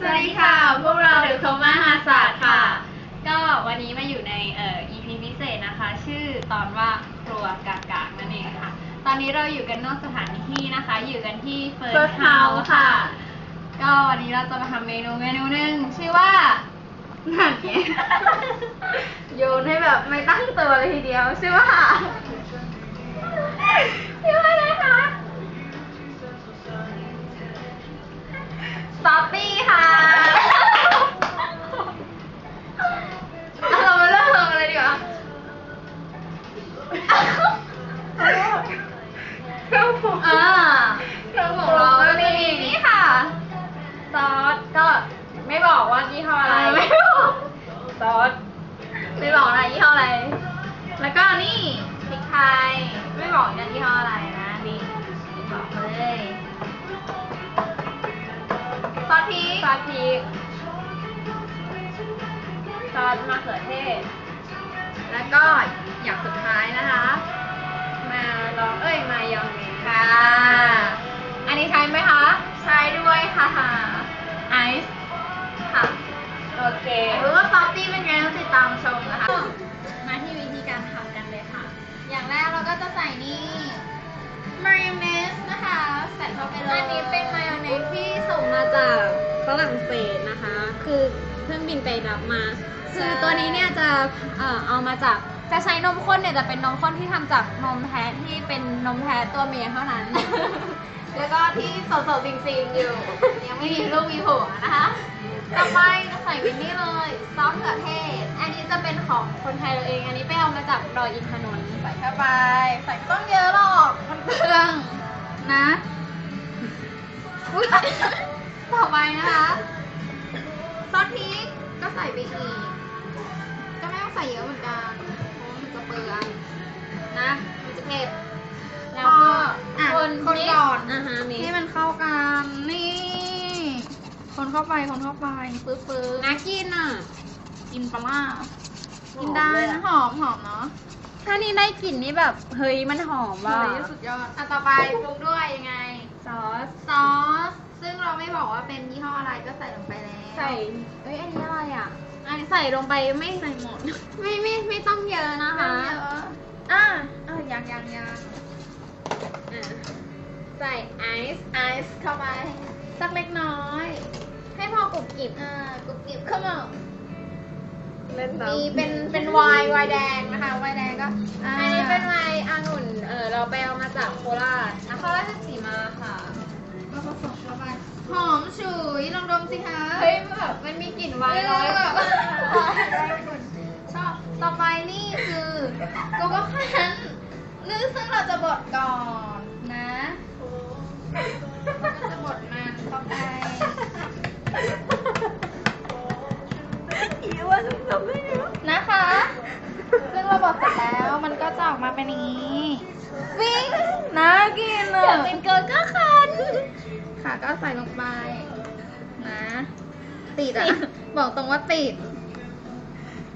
สวัสดีค่ะ พวกเราเดอะคอมมาหาศาสตร์ค่ะ ก็วันนี้มาอยู่ในเอ่อ EP พิเศษนะคะ ชื่อตอนว่าครัวกากากนั่นเองค่ะ ตอนนี้เราอยู่กันนอกสถานที่นะคะ อยู่กันที่เฟิร์ First สเฮา House ส์ค่ะ ก็วันนี้เราจะมาทำเมนูเมนูหนึ่งชื่อว่านั่นไงโยนให้แบบไม่ตั้งตัวเลยทีเดียวชื่อว่า เครื่องปรุงอ่าเครื่องปรุงเราก็มีนี่ค่ะ ซอสก็ไม่บอกว่ายี่ห้ออะไรเออไม่บอกซอสไม่บอกนะยี่ห้ออะไร แล้วก็นี่พริกไทย ไม่บอกนะยี่ห้ออะไรนะนี่บอกเลยซอสพริกซอสพริกซอสมะเขือเทศ แล้วก็อย่างสุดท้ายนะคะ มาลองเอ้ยมายองเนสค่ะ อันนี้ใช้ไหมคะ ใช้ด้วยค่ะไอซ์ค่ะ โอเครู้ว่าป๊อปปี้เป็นไงต้องติดตามชมนะคะ มาที่วิธีการทำกันเลยค่ะ อย่างแรกเราก็จะใส่นี่มายองเนสนะคะ ใส่เข้าไปเลย อันนี้เป็นมายองเนสที่ส่งมาจากฝรั่งเศสนะคะ คือเพิ่งบินไปรับมา คือตัวนี้เนี่ยจะเอ่อเอามาจาก จะใช้นมข้นเนี่ยจะเป็นนมข้นที่ทำจากนมแพะที่เป็นนมแพะตัวเมียเท่านั้น แล้วก็ที่สดๆจริงๆอยู่ ยังไม่มีลูกมีผัวนะคะ ต่อไปก็ใส่วินนี่เลยซอสมะเขือเทศ อันนี้จะเป็นของคนไทยเราเอง อันนี้ไปเอามาจากดอยอินทนนท์ใส่เข้าไป ใส่ไม่ต้องเยอะหรอก มันเปลืองนะ อุ๊ย ต่อไปนะคะ อนอ่าฮะมีให้มันเข้ากัน นี่ คนเข้าไป คนเข้าไปปื้อปื้อน่ากินอะกินปลาร้าหอมกินได้เลยอะนะหอมหอมเนาะถ้านี่ได้กลิ่นนี่แบบ เฮ้ยมันหอมว่ะเฮ้ยสุดยอด อะต่อไปปรุงด้วยยังไง ซอส ซอส ซึ่งเราไม่บอกว่าเป็นยี่ห้ออะไรก็ใส่ลงไปแล้ว ใส่เอ้ย อันนี้อะไรอะ อันนี้ใส่ลงไปไม่ใส่หมด ไม่ไม่ไม่ต้องเยอะนะคะไม่เยอะอะเออยังยังยังอะ ใส่ไอซ์ไอซ์เข้าไป สักเล็กน้อย ให้พอกรุบกริบอ่ากรุบกริบเข้ามาเล่นมีเป็นเป็นไวน์ไวน์แดงนะคะไวน์แดงก็าอันนี้เป็นไวน์องุ่นเออเราไปเอามาจากโคราชนครราชสีมาค่ะก็ผสมเข้าไปหอมฉุยลองดมสิคะเฮ้ยแบบมันมีกลิ่นไวน์ร้อยแบบชอบต่อไปนี่คือโกโก้คันนึกซึ่งเราจะบดก่อนนะเราก็จะบดมันเข้าไป อีว่าหนูทำไม่ได้ นะคะ ซึ่งเราบดเสร็จแล้วมันก็จะออกมา เป็นอย่างนี้วิ่งน่ากินออะยากเป็นเกิร์ลก็คัน ค่ะก็ใส่ลงไป นะ ติดอะบอกตรงว่าติด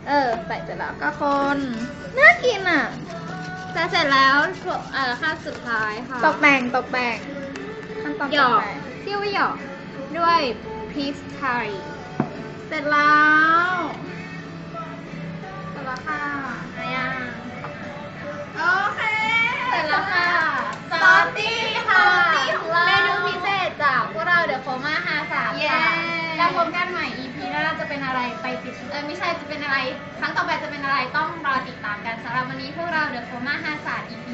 เออ ใส่เสร็จแล้วก็คนน่ากินอะ จะเสร็จแล้วเอ่อขั้นสุดท้ายค่ะ ตกแต่งตกแต่งขั้นตอนหยตอกกแต่งที่ว่าหยอกด้วยพีชไทย เสร็จแล้วเสร็จแล้วค่ะ อะไรอะ โอเคเสร็จแล้วค่ะซอสตี้ค่ะซอสตี้ของเราเมนูพิเศษจากพวกเราเดอะโฟมาฮาสามเย้ ค่ะแล้วพบกันใหม่ EP หน้าจะเป็นอะไรไปติดเออไม่ใช่จะเป็นอะไร ครั้งต่อไปจะเป็นอะไรต้องรอติดตามกันสำหรับวันนี้พวกเราเดอะโฟมาฮาสาม EP